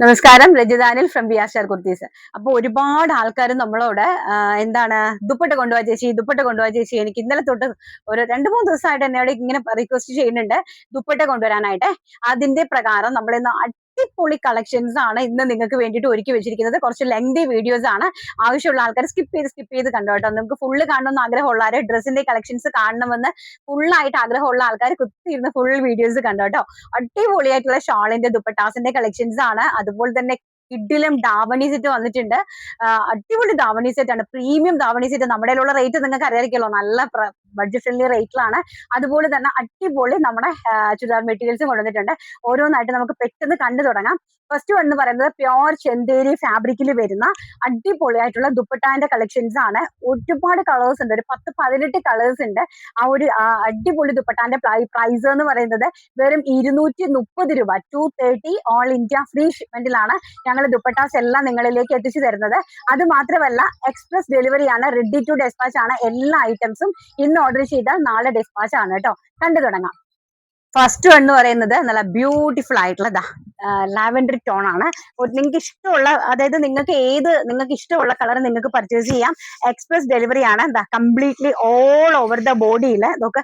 നമസ്കാരം രജിതാനിൽ from B R Kurtis അപ്പൊ ഒരുപാട് ആൾക്കാർ നമ്മളോട് എന്താണ് ദുപ്പട്ട കൊണ്ടുപോവാ ചേച്ചി ദുപ്പട്ട കൊണ്ടുപോവാ ചേച്ചി എനിക്ക് ഇന്നലെ തൊട്ട് ഒരു രണ്ട് മൂന്ന് ദിവസമായിട്ട് എന്നോട് ഇങ്ങനെ റിക്വസ്റ്റ് ചെയ്യുന്നുണ്ട് ദുപ്പട്ട കൊണ്ടുവരാനായിട്ട്. അതിന്റെ പ്രകാരം നമ്മൾ ഇന്ന് അടിപൊളി കളക്ഷൻസ് ആണ് ഇന്ന് നിങ്ങൾക്ക് വേണ്ടിയിട്ട് ഒരുക്കി വെച്ചിരിക്കുന്നത്. കുറച്ച് ലെങ്തി വീഡിയോസ് ആണ്. ആവശ്യമുള്ള ആൾക്കാർ സ്കിപ്പ് ചെയ്ത് സ്കിപ്പ് ചെയ്ത് കണ്ടു കേട്ടോ? നമുക്ക് ഫുള്ള് കാണണമെന്ന് ആഗ്രഹമുള്ളവരെ ഡ്രസ്സിന്റെ കളക്ഷൻസ് കാണണമെന്ന് ഫുള്ളായിട്ട് ആഗ്രഹമുള്ള ആൾക്കാർ കുത്തിയിരുന്ന് ഫുൾ വീഡിയോസ് കണ്ടു കേട്ടോ? അടിപൊളിയായിട്ടുള്ള ഷാളിന്റെ ദുപ്പട്ടാസിന്റെ കളക്ഷൻസ് ആണ്. അതുപോലെ തന്നെ കിഡിലും ദാവണി സെറ്റ് വന്നിട്ടുണ്ട്. അടിപൊളി ദാവണി സെറ്റ് ആണ്. പ്രീമിയം ദാവണി സെറ്റ് നമ്മുടെ റേറ്റ് നിങ്ങൾക്ക് അറിയാമായിരിക്കുമല്ലോ നല്ല ബഡ്ജറ്റ് ഫ്രണ്ട്ലി റേറ്റിലാണ് അതുപോലെ തന്നെ അടിപൊളി നമ്മുടെ ചുരിദാർ മെറ്റീരിയൽസും കൊണ്ടുവന്നിട്ടുണ്ട്. ഓരോന്നായിട്ട് നമുക്ക് പെട്ടെന്ന് കണ്ടു തുടങ്ങാം. ഫസ്റ്റ് വൺ എന്ന് പറയുന്നത് പ്യോർ ചെന്തേരി ഫാബ്രിക്കിൽ വരുന്ന അടിപൊളിയായിട്ടുള്ള ദുപ്പട്ടാന്റെ കളക്ഷൻസ് ആണ്. ഒരുപാട് കളേഴ്സ് ഉണ്ട്. ഒരു പത്ത് പതിനെട്ട് കളേഴ്സ് ഉണ്ട്. ആ ഒരു അടിപൊളി ദുപ്പട്ടാന്റെ പ്രൈസ് എന്ന് പറയുന്നത് വെറും ഇരുന്നൂറ്റി മുപ്പത് രൂപ. Two thirty all India free ഷിപ്മെന്റിലാണ് ഞങ്ങൾ ദുപ്പട്ടാസ് എല്ലാം നിങ്ങളിലേക്ക് എത്തിച്ചു തരുന്നത്. അത് മാത്രമല്ല എക്സ്പ്രസ് ഡെലിവറി ആണ്. റെഡി ടു ഡെസ്പാച്ച് ആണ്. എല്ലാ ഐറ്റംസും ഇന്ന് ഓർഡർ ചെയ്താൽ നാളെ ഡിസ്പാച്ച് ആണ് കേട്ടോ. കണ്ടു തുടങ്ങാം. ഫസ്റ്റ് വൺ എന്ന് പറയുന്നത് നല്ല ബ്യൂട്ടിഫുൾ ആയിട്ടുള്ള ലാവൻഡർ ടോൺ ആണ് നിങ്ങൾക്ക് ഇഷ്ടമുള്ള അതായത് നിങ്ങൾക്ക് ഏത് നിങ്ങൾക്ക് ഇഷ്ടമുള്ള കളർ നിങ്ങൾക്ക് പർച്ചേസ് ചെയ്യാം. എക്സ്പ്രസ് ഡെലിവറി ആണ്. എന്താ കംപ്ലീറ്റ്ലി ഓൾ ഓവർ ദ ബോഡിയിൽ നമുക്ക്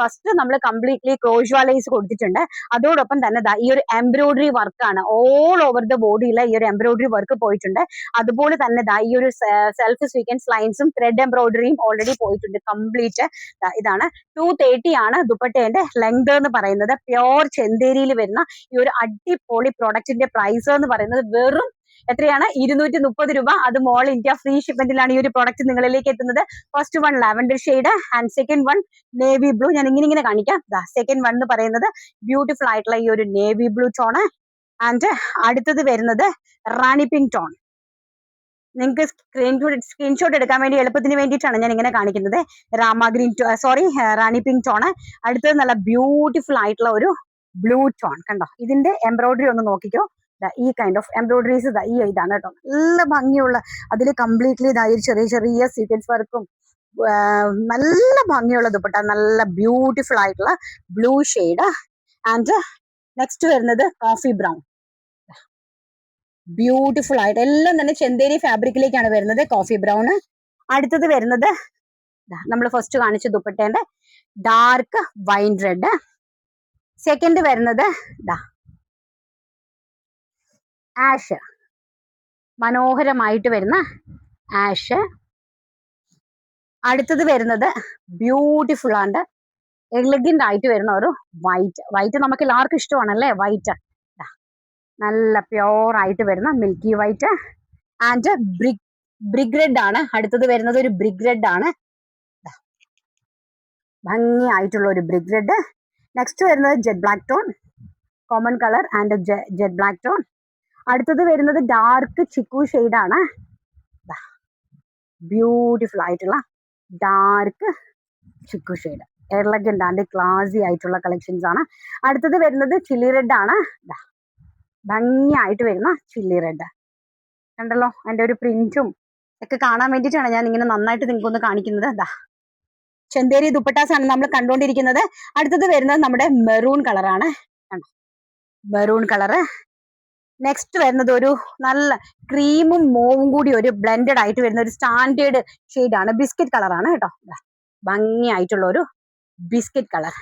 ഫസ്റ്റ് നമ്മൾ കംപ്ലീറ്റ്ലി ക്രോഷ്വാലൈസ് കൊടുത്തിട്ടുണ്ട്. അതോടൊപ്പം തന്നെ ഈ ഒരു എംബ്രോയിഡറി വർക്കാണ് ഓൾ ഓവർ ദ ബോഡിയിൽ ഈ ഒരു എംബ്രോയിഡറി വർക്ക് പോയിട്ടുണ്ട്. അതുപോലെ തന്നെ ദാ ഈ ഒരു സെൽഫ് സ്വീക്കൻസ് ലൈൻസും ത്രെഡ് എംബ്രോയിഡറിയും ഓൾറെഡി പോയിട്ടുണ്ട്. കംപ്ലീറ്റ് ഇതാണ്. ടു തേർട്ടി ആണ് ദുപ്പട്ടേന്റെ ലെങ്ത് എന്ന് പറയുന്നത്. പ്യോർ ചെന്തേരിയിൽ വരുന്ന ഈ ഒരു അടിപൊളി പ്രോഡക്റ്റിന്റെ പ്രൈസ് എന്ന് പറയുന്നത് വെറും എത്രയാണ്? ഇരുന്നൂറ്റി മുപ്പത് രൂപ. അത് മോൾ ഇന്ത്യ ഫ്രീ ഷിപ്മെന്റിലാണ് ഈ ഒരു പ്രോഡക്റ്റ് നിങ്ങളിലേക്ക് എത്തുന്നത്. First one lavender shade and second one navy blue ഞാൻ ഇങ്ങനെ ഇങ്ങനെ കാണിക്കാം. സെക്കൻഡ് വൺ എന്ന് പറയുന്നത് ബ്യൂട്ടിഫുൾ ആയിട്ടുള്ള ഈ ഒരു നേവി ബ്ലൂ ടോണ് ആൻഡ് അടുത്തത് വരുന്നത് റാണി പിങ്ക് ടോൺ നിങ്ങൾക്ക് സ്ക്രീൻഷോട്ട് സ്ക്രീൻഷോട്ട് എടുക്കാൻ വേണ്ടി എളുപ്പത്തിന് വേണ്ടിയിട്ടാണ് ഞാൻ ഇങ്ങനെ കാണിക്കുന്നത്. Rama green sorry rani pink tone അടുത്തത് നല്ല ബ്യൂട്ടിഫുൾ ആയിട്ടുള്ള ഒരു ബ്ലൂ ടോൺ കണ്ടോ? ഇതിന്റെ എംബ്രോയിഡറി ഒന്ന് നോക്കിക്കോ. ഈ കൈൻഡ് ഓഫ് എംബ്രോയിഡറീസ് ഈ ഇതാണ് കേട്ടോ. നല്ല ഭംഗിയുള്ള അതിൽ കംപ്ലീറ്റ്ലി ഇതായി ചെറിയ ചെറിയ സീക്വൻസ് വർക്കും നല്ല ഭംഗിയുള്ള ദുപ്പട്ട നല്ല ബ്യൂട്ടിഫുൾ ആയിട്ടുള്ള ബ്ലൂ ഷെയ്ഡ് ആൻഡ് നെക്സ്റ്റ് വരുന്നത് കോഫി ബ്രൗൺ ബ്യൂട്ടിഫുൾ ആയിട്ട് എല്ലാം തന്നെ ചെന്തേരി ഫാബ്രിക്കിലേക്കാണ് വരുന്നത് കോഫി ബ്രൗൺ അടുത്തത് വരുന്നത് നമ്മൾ ഫസ്റ്റ് കാണിച്ച ദുപ്പട്ടേന്റെ ഡാർക്ക് വൈൻ റെഡ് സെക്കൻഡ് വരുന്നത് ഇതാ ആഷ്. മനോഹരമായിട്ട് വരുന്ന ആഷ്. അടുത്തത് വരുന്നത് ബ്യൂട്ടിഫുൾ ആണ്ട് എലഗന്റ് ആയിട്ട് വരുന്ന ഒരു വൈറ്റ് വൈറ്റ് നമുക്ക് എല്ലാവർക്കും ഇഷ്ടമാണല്ലേ? വൈറ്റ് നല്ല പ്യോർ ആയിട്ട് വരുന്ന milky white and brick brick red ആണ്. അടുത്തത് വരുന്നത് ഒരു ബ്രിഗ് റെഡ് ആണ്. ഭംഗിയായിട്ടുള്ള ഒരു ബ്രിഗ് റെഡ് നെക്സ്റ്റ് വരുന്നത് jet black tone common colour and jet black tone അടുത്തത് വരുന്നത് ഡാർക്ക് ചിക്കു ആണ്. ബ്യൂട്ടിഫുൾ ആയിട്ടുള്ള dark chikoo shade elegant and classy ആയിട്ടുള്ള കളക്ഷൻസ് ആണ്. അടുത്തത് വരുന്നത് ചില്ലി റെഡ് ആണ്. ഭംഗിയായിട്ട് വരുന്ന ചില്ലി റെഡ് കണ്ടല്ലോ? അതിന്റെ ഒരു പ്രിന്റും ഒക്കെ കാണാൻ വേണ്ടിയിട്ടാണ് ഞാൻ ഇങ്ങനെ നന്നായിട്ട് നിങ്ങൾക്ക് ഒന്ന് കാണിക്കുന്നത്. ദാ ചെന്തേരി ദുപ്പട്ടാസ് ആണ് നമ്മൾ കണ്ടുകൊണ്ടിരിക്കുന്നത്. അടുത്തത് വരുന്നത് നമ്മുടെ മെറൂൺ കളറാണ് മെറൂൺ കളറ് നെക്സ്റ്റ് വരുന്നത് ഒരു നല്ല ക്രീമും മോവും കൂടി ഒരു ബ്ലെൻഡഡ് ആയിട്ട് വരുന്ന ഒരു സ്റ്റാൻഡേർഡ് ആണ്. ബിസ്ക്കറ്റ് കളറാണ് കേട്ടോ. ഭംഗിയായിട്ടുള്ള ഒരു biscuit colour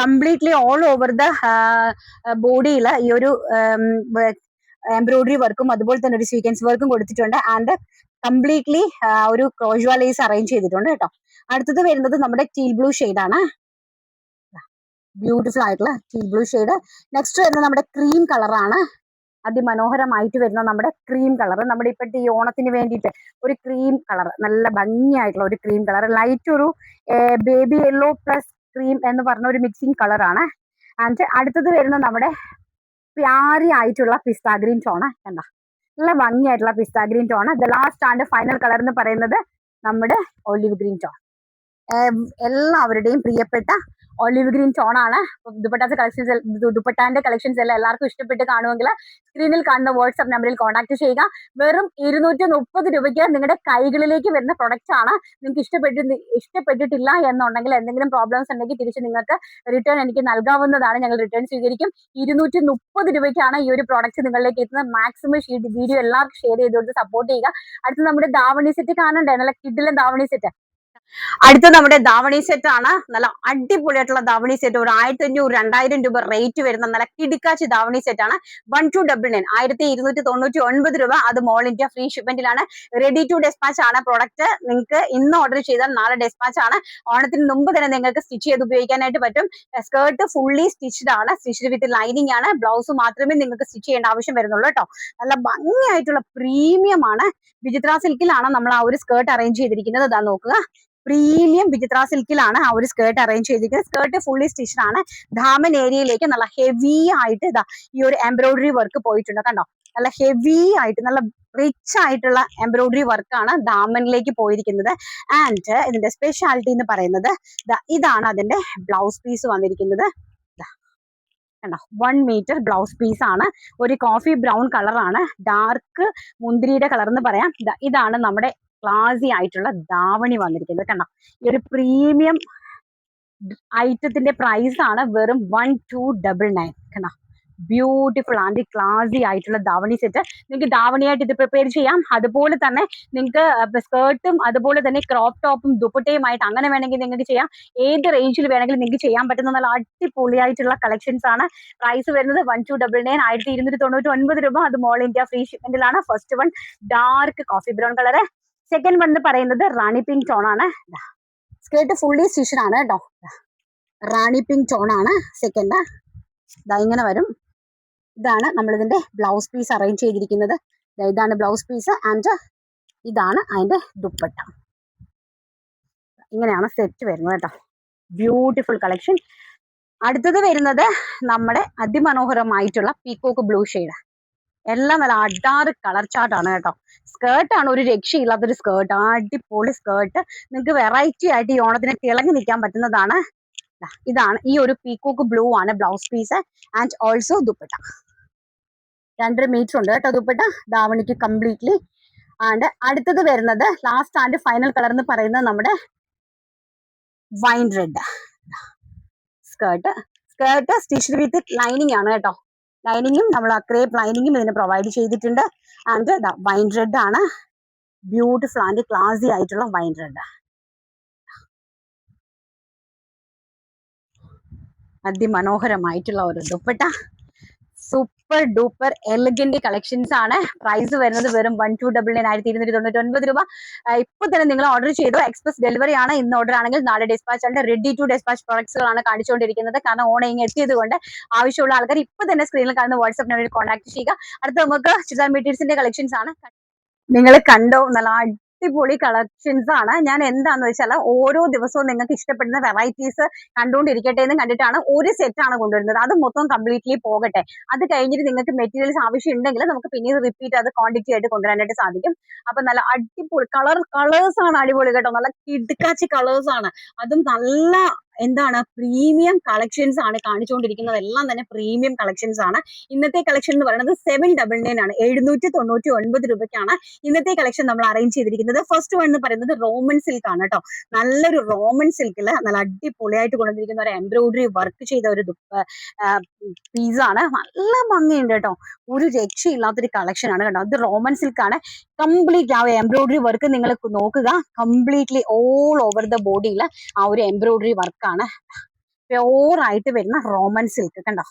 completely all over the ബോഡിയിൽ ഈ ഒരു എംബ്രോയിഡറി വർക്കും അതുപോലെ തന്നെ ഒരു സീക്വൻസ് വർക്കും കൊടുത്തിട്ടുണ്ട്. ആൻഡ് കംപ്ലീറ്റ്ലി ഒരു ക്രോഷ്വാലൈസ് അറേഞ്ച് ചെയ്തിട്ടുണ്ട് കേട്ടോ. അടുത്തത് വരുന്നത് നമ്മുടെ ടീൽ ബ്ലൂ ആണ്. ബ്യൂട്ടിഫുൾ ആയിട്ടുള്ള ടീൽ ബ്ലൂ ഷെയ്ഡ് നെക്സ്റ്റ് വരുന്നത് നമ്മുടെ ക്രീം കളറാണ് അതിമനോഹരമായിട്ട് വരുന്ന നമ്മുടെ ക്രീം കളർ നമ്മുടെ ഇപ്പോഴത്തെ ഈ ഓണത്തിന് വേണ്ടിയിട്ട് ഒരു ക്രീം കളർ നല്ല ഭംഗിയായിട്ടുള്ള ഒരു ക്രീം കളർ ലൈറ്റ് ഒരു ബേബി യെല്ലോ പ്ലസ് ക്രീം എന്ന് പറഞ്ഞ ഒരു മിക്സിംഗ് കളറാണ് ആൻഡ് അടുത്തത് വരുന്ന നമ്മുടെ പ്യാരി ആയിട്ടുള്ള പിസ്ത ഗ്രീൻ ടോണ് കണ്ട? നല്ല ഭംഗിയായിട്ടുള്ള pista green tone the last and final colour എന്ന് പറയുന്നത് നമ്മുടെ ഒലിവ് ഗ്രീൻ ടോൺ എല്ലാവരുടെയും പ്രിയപ്പെട്ട ഒലിവ് ഗ്രീൻ ടോൺ ആണ്. ദുപ്പട്ടാസ് കളക്ഷൻസ് ദുപ്പട്ടാന്റെ കളക്ഷൻസ് എല്ലാം എല്ലാവർക്കും ഇഷ്ടപ്പെട്ട് കാണുമെങ്കിൽ സ്ക്രീനിൽ കാണുന്ന വാട്സ്ആപ്പ് നമ്പറിൽ കോൺടാക്ട് ചെയ്യുക. വെറും ഇരുന്നൂറ്റി മുപ്പത് രൂപയ്ക്ക് നിങ്ങളുടെ കൈകളിലേക്ക് വരുന്ന പ്രൊഡക്റ്റ് ആണ്. നിങ്ങൾക്ക് ഇഷ്ടപ്പെട്ടി ഇഷ്ടപ്പെട്ടിട്ടില്ല എന്നുണ്ടെങ്കിൽ എന്തെങ്കിലും പ്രോബ്ലംസ് ഉണ്ടെങ്കിൽ തിരിച്ച് നിങ്ങൾക്ക് റിട്ടേൺ എനിക്ക് നൽകാവുന്നതാണ്. ഞങ്ങൾ റിട്ടേൺ സ്വീകരിക്കും. ഇരുന്നൂറ്റി മുപ്പത് രൂപയ്ക്കാണ് ഈ ഒരു പ്രോഡക്റ്റ് നിങ്ങളിലേക്ക് എത്തുന്നത്. മാക്സിമം വീഡിയോ എല്ലാവർക്കും ഷെയർ ചെയ്ത് കൊടുത്ത് സപ്പോർട്ട് ചെയ്യുക. അടുത്ത് നമ്മുടെ ദാവണി സെറ്റ് കാണണ്ടേ? നല്ല കിഡിലും ദാവണി സെറ്റ് അടുത്ത നമ്മുടെ ധാവണി സെറ്റ് ആണ്. നല്ല അടിപൊളിയായിട്ടുള്ള ധാവണി സെറ്റ് ഒരു ആയിരത്തി അഞ്ഞൂറ് രണ്ടായിരം രൂപ റേറ്റ് വരുന്ന നല്ല കിടിക്കാച്ചി ധാവണി സെറ്റ് ആണ്. വൺ ടു ഡബിൾ നയൻ ആയിരത്തി ഇരുന്നൂറ്റി തൊണ്ണൂറ്റി ഒൻപത് രൂപ അത് മോൾ ഇന്ത്യ ഫ്രീ ഷിപ്മെന്റിലാണ് റെഡി ടു ഡെസ്പാച്ച് ആണ് പ്രോഡക്റ്റ് നിങ്ങൾക്ക് ഇന്ന് ഓർഡർ ചെയ്താൽ നാളെ ഡെസ്പാച്ച് ആണ്. ഓണത്തിന് മുമ്പ് തന്നെ നിങ്ങൾക്ക് സ്റ്റിച്ച് ചെയ്ത് ഉപയോഗിക്കാനായിട്ട് പറ്റും. സ്കേർട്ട് ഫുള്ളി സ്റ്റിച്ച്ഡ് ആണ്. സ്റ്റിച്ച് വിത്ത് ലൈനിങ് ആണ്. ബ്ലൗസ് മാത്രമേ നിങ്ങൾക്ക് സ്റ്റിച്ച് ചെയ്യേണ്ട ആവശ്യം വരുന്നുള്ളൂ കേട്ടോ നല്ല ഭംഗിയായിട്ടുള്ള പ്രീമിയം ആണ്. വിചിത്ര സിൽക്കിലാണ് നമ്മൾ ആ ഒരു സ്കേർട്ട് അറേഞ്ച് ചെയ്തിരിക്കുന്നത്. ഇതാ നോക്കുക. പ്രീമിയം വിചിത്ര സിൽക്കിലാണ് ആ ഒരു സ്കേർട്ട് അറേഞ്ച് ചെയ്തിരിക്കുന്നത്. സ്കേർട്ട് ഫുള്ളി സ്റ്റിച്ച്ഡ് ആണ്. ധാമൻ ഏരിയയിലേക്ക് നല്ല ഹെവി ആയിട്ട് ഇതാ ഈ ഒരു എംബ്രോയിഡറി വർക്ക് പോയിട്ടുണ്ട് കണ്ടോ? നല്ല ഹെവി ആയിട്ട് നല്ല റിച്ച് ആയിട്ടുള്ള എംബ്രോയിഡറി വർക്കാണ് ദാമനിലേക്ക് പോയിരിക്കുന്നത്. ആൻഡ് ഇതിന്റെ സ്പെഷ്യാലിറ്റി എന്ന് പറയുന്നത് ഇതാണ് അതിന്റെ ബ്ലൗസ് പീസ് വന്നിരിക്കുന്നത്. വൺ മീറ്റർ ബ്ലൗസ് പീസ് ആണ്. ഒരു കോഫി ബ്രൗൺ കളറാണ് ഡാർക്ക് മുന്തിരിയുടെ കളർ എന്ന് പറയാം. ഇതാണ് നമ്മുടെ ക്ലാസി ആയിട്ടുള്ള ധാവണി വന്നിരിക്കുന്നത് കണ്ടോ? ഈ ഒരു പ്രീമിയം ഐറ്റത്തിന്റെ പ്രൈസ് ആണ് വെറും വൺ ടു ഡബിൾ നയൻ കണ്ടോ? ബ്യൂട്ടിഫുൾ ആൻഡ് ക്ലാസി ആയിട്ടുള്ള ധാവണി സെറ്റ് നിങ്ങൾക്ക് ധാവണിയായിട്ട് ഇത് പ്രിപ്പയർ ചെയ്യാം. അതുപോലെ തന്നെ നിങ്ങൾക്ക് സ്കേർട്ടും അതുപോലെ തന്നെ ക്രോപ്പ് ടോപ്പും ദുപ്പട്ടയുമായിട്ട് അങ്ങനെ വേണമെങ്കിൽ നിങ്ങൾക്ക് ചെയ്യാം. ഏത് റേഞ്ചിൽ വേണമെങ്കിലും നിങ്ങൾക്ക് ചെയ്യാൻ പറ്റുന്ന നല്ല അടിപൊളിയായിട്ടുള്ള കളക്ഷൻസ് ആണ്. പ്രൈസ് വരുന്നത് വൺ ടു ഡബിൾ നയൻ ആയിരത്തി ഇരുന്നൂറ്റി തൊണ്ണൂറ്റി ഒൻപത് രൂപ. അത് all India free ഷിപ്മെന്റിലാണ് first one dark coffee brown colour second one പറയുന്നത് റാണി പിങ്ക് ടോൺ ആണ്. സ്കേർട്ട് ഫുള്ളി സ്റ്റിഷൻ ആണ് കേട്ടോ റാണി പിങ്ക് ടോൺ ആണ് സെക്കൻഡ് ഇതാ ഇങ്ങനെ വരും. ഇതാണ് നമ്മൾ ഇതിന്റെ ബ്ലൗസ് പീസ് അറേഞ്ച് ചെയ്തിരിക്കുന്നത് ഇതാണ് ബ്ലൗസ് പീസ് ആൻഡ് ഇതാണ് അതിന്റെ ദുപ്പട്ട. ഇങ്ങനെയാണ് സെറ്റ് വരുന്നത് കേട്ടോ ബ്യൂട്ടിഫുൾ കളക്ഷൻ അടുത്തത് വരുന്നത് നമ്മുടെ അതിമനോഹരമായിട്ടുള്ള പീക്കോക്ക് ബ്ലൂ ഷെയ്ഡ് എല്ലാം നല്ല അടാറ് കളർ ചാർട്ടാണ് കേട്ടോ. സ്കേർട്ടാണ് ഒരു രക്ഷയില്ലാത്തൊരു സ്കേർട്ട് അടിപൊളി സ്കേർട്ട് നിങ്ങൾക്ക് വെറൈറ്റി ആയിട്ട് ഈ ഓണത്തിന് തിളങ്ങി നിൽക്കാൻ പറ്റുന്നതാണ്. ഇതാണ് ഈ ഒരു പീക്കോക്ക് ബ്ലൂ ആണ് blouse piece and also dupatta. രണ്ടര മീറ്റർ ഉണ്ട് കേട്ടോ ദുപ്പട്ട. ദാവണിക്ക് കംപ്ലീറ്റ്ലി ആൻഡ് അടുത്തത് വരുന്നത് ലാസ്റ്റ് ആൻഡ് ഫൈനൽ കളർ എന്ന് പറയുന്നത് നമ്മുടെ wine red skirt skirt stitch with lining ആണ് കേട്ടോ. ലൈനിങ്ങും നമ്മൾ ക്രേപ്പ് ലൈനിങ്ങും ഇതിന് പ്രൊവൈഡ് ചെയ്തിട്ടുണ്ട്. ആൻഡ് വൈൻ റെഡ് ആണ്. ബ്യൂട്ടിഫുൾ ആൻഡ് ക്ലാസി ആയിട്ടുള്ള വൈൻ റെഡ് അതിമനോഹരമായിട്ടുള്ള ഒരു dupatta. Super duper elegant collections ആണ്. പ്രൈസ് വരുന്നത് വെറും വൺ ടു ഡബിൾ നയൻ ആയിരത്തി ഇരുന്നൂറ്റി തൊണ്ണൂറ്റി ഒൻപത് രൂപ ഇപ്പൊ തന്നെ നിങ്ങൾ ഓർഡർ ചെയ്തു എക്സ്പ്രസ് ഡെലിവറി ആണ് ഇന്ന് ഓർഡർ ആണെങ്കിൽ നാളെ ഡിസ്പാച്ച് ആണ്. റെഡി ടു ഡിസ്പാച്ച് പ്രോഡക്ട്സുകളാണ് കാണിച്ചുകൊണ്ടിരിക്കുന്നത്. കാരണം ഓണം ഇങ്ങ് എത്തിയത് കൊണ്ട് ആവശ്യമുള്ള ആൾക്കാർ ഇപ്പൊ തന്നെ സ്ക്രീനിൽ കാണുന്ന വാട്സ്ആപ്പ് നമ്പറിൽ കോൺടാക്ട് ചെയ്യുക. അടുത്ത നമുക്ക് ചുരിദാർ മെറ്റീരിയൽസിന്റെ കളക്ഷൻസ് ആണ്. നിങ്ങൾ കണ്ടോ? നല്ല അടിപൊളി കളക്ഷൻസ് ആണ്. ഞാൻ എന്താന്ന് വെച്ചാൽ ഓരോ ദിവസവും നിങ്ങൾക്ക് ഇഷ്ടപ്പെടുന്ന വെറൈറ്റീസ് കണ്ടുകൊണ്ടിരിക്കട്ടെ എന്ന് കണ്ടിട്ടാണ് ഒരു സെറ്റ് ആണ് കൊണ്ടുവരുന്നത്. അത് മൊത്തം കംപ്ലീറ്റ്ലി പോകട്ടെ. അത് കഴിഞ്ഞിട്ട് നിങ്ങൾക്ക് മെറ്റീരിയൽസ് ആവശ്യം ഉണ്ടെങ്കിൽ നമുക്ക് പിന്നീട് റിപ്പീറ്റ് അത് ക്വാണ്ടിറ്റി ആയിട്ട് കൊണ്ടുവരാനായിട്ട് സാധിക്കും. അപ്പൊ നല്ല അടിപൊളി കളർ കളേഴ്സ് ആണ് അടിപൊളി കേട്ടോ. നല്ല കിടുക്കാച്ചി കളേഴ്സ് ആണ്. അതും നല്ല എന്താണ്? പ്രീമിയം കളക്ഷൻസ് ആണ് കാണിച്ചുകൊണ്ടിരിക്കുന്നത്. എല്ലാം തന്നെ പ്രീമിയം കളക്ഷൻസ് ആണ്. ഇന്നത്തെ കളക്ഷൻ എന്ന് പറയുന്നത് സെവൻ ഡബിൾ നയൻ ആണ്. എഴുന്നൂറ്റി തൊണ്ണൂറ്റി ഒൻപത് രൂപയ്ക്കാണ് ഇന്നത്തെ കളക്ഷൻ നമ്മൾ അറേഞ്ച് ചെയ്തിരിക്കുന്നത്. ഫസ്റ്റ് വൺ എന്ന് പറയുന്നത് റോമൻ സിൽക്ക് ആണ് കേട്ടോ. നല്ലൊരു റോമൻ സിൽക്കിൽ നല്ല അടിപൊളിയായിട്ട് കൊണ്ടുവന്നിരിക്കുന്ന ഒരു എംബ്രോയിഡറി വർക്ക് ചെയ്ത ഒരു പീസാണ് നല്ല ഭംഗിയുണ്ട് കേട്ടോ. ഒരു രക്ഷയില്ലാത്തൊരു കളക്ഷൻ ആണ് കേട്ടോ. അത് റോമൻ സിൽക്ക് ആണ്. കംപ്ലീറ്റ് ആ എംബ്രോയിഡറി വർക്ക് നിങ്ങൾ നോക്കുക. കംപ്ലീറ്റ്ലി ഓൾ ഓവർ ദ ബോഡിയിൽ ആ ഒരു എംബ്രോയിഡറി വർക്കാണ് പ്യോർ ആയിട്ട് വരുന്ന റോമൻ സിൽക്ക് കണ്ടോ?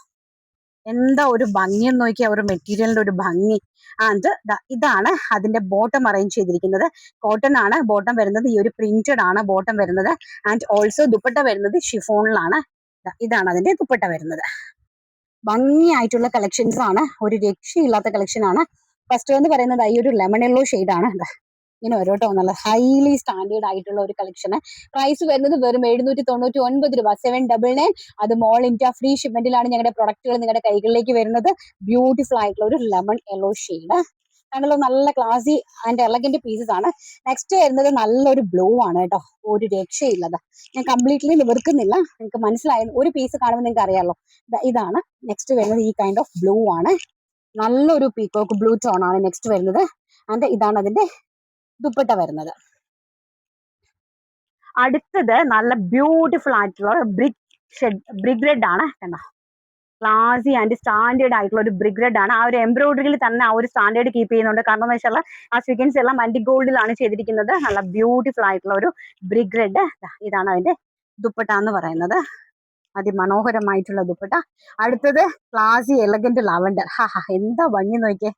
എന്താ ഒരു ഭംഗി എന്ന് നോക്കിയാൽ ഒരു മെറ്റീരിയലിന്റെ ഒരു ഭംഗി. ആൻഡ് ഇതാണ് അതിന്റെ ബോട്ടം അറേഞ്ച് ചെയ്തിരിക്കുന്നത്. കോട്ടൺ ആണ് ബോട്ടം വരുന്നത്. ഈ ഒരു പ്രിന്റഡ് ആണ് ബോട്ടം വരുന്നത്. ആൻഡ് ഓൾസോ ദുപ്പട്ട വരുന്നത് ഷിഫോണിലാണ്. ഇതാണ് അതിന്റെ ദുപ്പട്ട വരുന്നത്. ഭംഗിയായിട്ടുള്ള കളക്ഷൻസ് ആണ് ഒരു രക്ഷയില്ലാത്ത കളക്ഷൻ ആണ് ഫസ്റ്റ് എന്ന് പറയുന്നത് ഈ ഒരു ലെമൺ യെല്ലോ ഷെയ്ഡ് ആണ് ഇങ്ങനെ വരും കേട്ടോ. നല്ല ഹൈലി സ്റ്റാൻഡേർഡ് ആയിട്ടുള്ള ഒരു കളക്ഷന് പ്രൈസ് വരുന്നത് വെറും എഴുന്നൂറ്റി തൊണ്ണൂറ്റി ഒൻപത് രൂപ. സെവൻ ഡബിൾ നയൻ അത് മോൾ ഇന്ത്യ ഫ്രീ ഷിപ്മെന്റിലാണ് ഞങ്ങളുടെ പ്രൊഡക്റ്റുകൾ നിങ്ങളുടെ കൈകളിലേക്ക് വരുന്നത്. ബ്യൂട്ടിഫുൾ ആയിട്ടുള്ള ഒരു ലെമൺ യെല്ലോ ഷെയ്ഡ് കണ്ടല്ലോ നല്ല ക്ലാസി ആൻഡ് എലഗന്റ് പീസസ് ആണ്. നെക്സ്റ്റ് വരുന്നത് നല്ലൊരു ബ്ലൂ ആണ് കേട്ടോ. ഒരു രക്ഷയില്ലത്. ഞാൻ കംപ്ലീറ്റ്ലി നിവർക്കുന്നില്ല നിങ്ങൾക്ക് മനസ്സിലായ ഒരു പീസ് കാണുമ്പോൾ നിങ്ങൾക്ക് അറിയാമല്ലോ ഇതാണ്. നെക്സ്റ്റ് വരുന്നത് ഈ കൈൻഡ് ഓഫ് ബ്ലൂ ആണ്. നല്ലൊരു പീക്കോക്ക് ബ്ലൂ ടോൺ ആണ് നെക്സ്റ്റ് വരുന്നത്. ആൻഡ് ഇതാണ് അതിന്റെ ദുപ്പട്ട വരുന്നത്. അടുത്തത് നല്ല ബ്യൂട്ടിഫുൾ ആയിട്ടുള്ള ബ്രിക് ഷെഡ് ആണ് കണ്ടോ? ക്ലാസി ആൻഡ് സ്റ്റാൻഡേർഡ് ആയിട്ടുള്ള ഒരു ബ്രിക് റെഡ് ആണ്. ആ ഒരു എംബ്രോയിഡറിയിൽ തന്നെ ആ ഒരു സ്റ്റാൻഡേർഡ് കീപ്പ് ചെയ്യുന്നുണ്ട്. കാരണം എന്ന് വെച്ചാൽ ആ സ്വീക്വൻസ് എല്ലാം മന്റി ഗോൾഡിലാണ് ചെയ്തിരിക്കുന്നത്. നല്ല ബ്യൂട്ടിഫുൾ ആയിട്ടുള്ള ഒരു ബ്രിക് റെഡ് ഇതാണ് അതിന്റെ ദുപ്പട്ട എന്ന് പറയുന്നത്. അതിമനോഹരമായിട്ടുള്ള ദുപ്പട്ട. അടുത്തത് ക്ലാസി എലഗന്റ് ലാവണ്ടർ ഹാ ഹാ എന്താ ഭംഗി നോക്കിയേ.